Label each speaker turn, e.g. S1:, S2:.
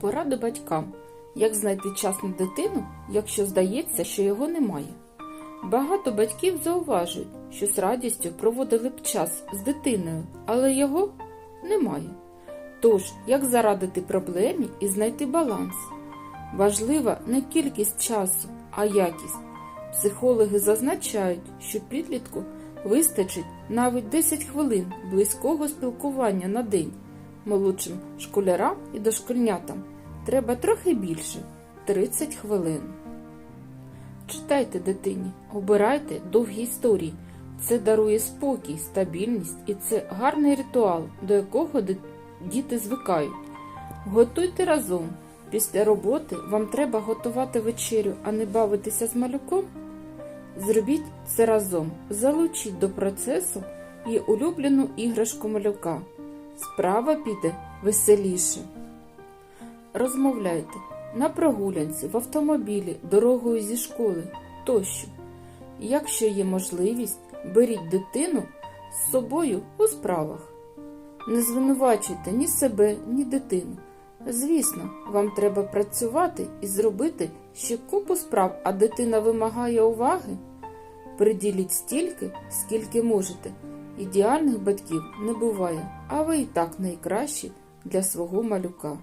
S1: Поради батькам. Як знайти час на дитину, якщо здається, що його немає. Багато батьків зауважують, що з радістю проводили б час з дитиною, але його немає. Тож, як зарадити проблемі і знайти баланс? Важлива не кількість часу, а якість. Психологи зазначають, що підлітку вистачить навіть 10 хвилин близького спілкування на день. Молодшим школярам і дошкільнятам треба трохи більше 30 хвилин. Читайте дитині, обирайте довгі історії. Це дарує спокій, стабільність і це гарний ритуал, до якого діти звикають. Готуйте разом. Після роботи вам треба готувати вечерю, а не бавитися з малюком. Зробіть це разом. Залучіть до процесу і улюблену іграшку малюка. Справа піде веселіше. Розмовляйте на прогулянці, в автомобілі, дорогою зі школи тощо. Якщо є можливість, беріть дитину з собою у справах. Не звинувачуйте ні себе, ні дитину. Звісно, вам треба працювати і зробити ще купу справ, а дитина вимагає уваги. Приділіть стільки, скільки можете. Ідеальних батьків не буває, а ви і так найкращі для свого малюка.